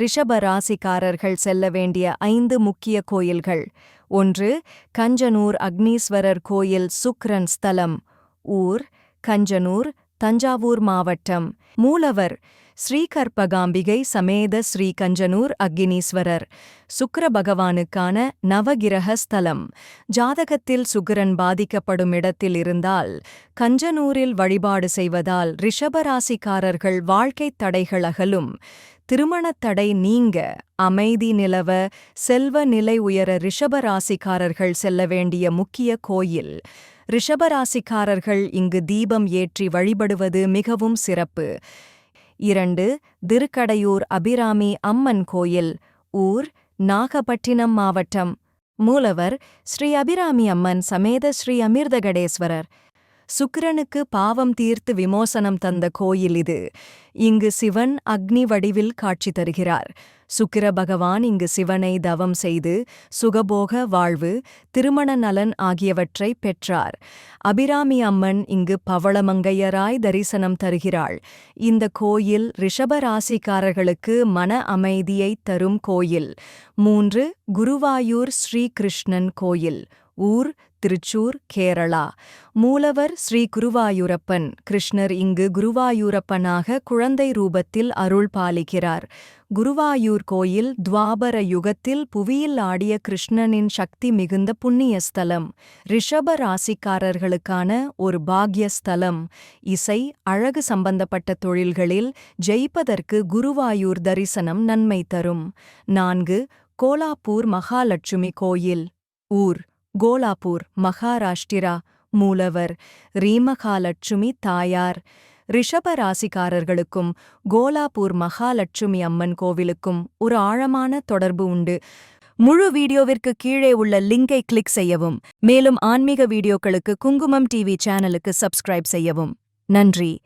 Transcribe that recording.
ரிஷப ராசிக்காரர்கள் செல்ல வேண்டிய ஐந்து முக்கிய கோயில்கள். ஒன்று கஞ்சனூர் அக்னீஸ்வரர் கோயில் சுக்ரன் ஸ்தலம். ஊர் கஞ்சனூர் தஞ்சாவூர் மாவட்டம். மூலவர் ஸ்ரீகற்பகாம்பிகை சமேத ஸ்ரீ கஞ்சனூர் அக்னீஸ்வரர். சுக்கர பகவானுக்கான நவகிரக ஸ்தலம். ஜாதகத்தில் சுக்கிரன் பாதிக்கப்படும் இடத்தில் இருந்தால் கஞ்சனூரில் வழிபாடு செய்வதால் ரிஷபராசிக்காரர்கள் வாழ்க்கைத் தடைகள் அகலும். திருமணத் தடை நீங்க அமைதி நிலவ செல்வ நிலை உயர ரிஷபராசிக்காரர்கள் செல்ல வேண்டிய முக்கிய கோயில். ரிஷபராசிக்காரர்கள் இங்கு தீபம் ஏற்றி வழிபடுவது மிகவும் சிறப்பு. இரண்டு திருக்கடையூர் அபிராமி அம்மன் கோயில் ஊர் நாகப்பட்டினம் மாவட்டம். மூலவர் ஸ்ரீ அபிராமி அம்மன் சமேத ஸ்ரீ அமிர்தகடேஸ்வரர். சுக்கிரனுக்கு பாவம் தீர்த்து விமோசனம் தந்த கோயில் இது. இங்கு சிவன் அக்னி வடிவில் காட்சி தருகிறார். சுக்கிர பகவான் இங்கு சிவனை தவம் செய்து சுகபோக வாழ்வு திருமண நலன் ஆகியவற்றை பெற்றார். அபிராமி அம்மன் இங்கு பவளமங்கையராய் தரிசனம் தருகிறாள். இந்த கோயில் ரிஷபராசிக்காரர்களுக்கு மன அமைதியைத் தரும் கோயில். மூன்று குருவாயூர் ஸ்ரீகிருஷ்ணன் கோயில். ஊர் திருச்சூர் கேரளா. மூலவர் ஸ்ரீ குருவாயூரப்பன். கிருஷ்ணர் இங்கு குருவாயூரப்பனாக குழந்தை ரூபத்தில் அருள் பாலிக்கிறார். குருவாயூர் கோயில் துவாபர யுகத்தில் புவியில் ஆடிய கிருஷ்ணனின் சக்தி மிகுந்த புண்ணிய ஸ்தலம். ரிஷப ராசிக்காரர்களுக்கான ஒரு பாக்ய ஸ்தலம். இசை அழகு சம்பந்தப்பட்ட தொழில்களில் ஜெயிப்பதற்கு குருவாயூர் தரிசனம் நன்மை தரும். நான்கு கோலாப்பூர் மகாலட்சுமி கோயில். ஊர் கோலாப்பூர் மகாராஷ்டிரா மூலவர் ரீமகாலட்சுமி தாயார் ரிஷப ராசிக்காரர்களுக்கும் கோலாப்பூர் மகாலட்சுமி அம்மன் கோவிலுக்கும் ஒரு ஆழமான தொடர்பு உண்டு. முழு வீடியோவிற்கு கீழே உள்ள லிங்கை கிளிக் செய்யவும் மேலும் ஆன்மீக வீடியோக்களுக்கு குங்குமம் டிவி சேனலுக்கு சப்ஸ்கிரைப் செய்யவும். நன்றி.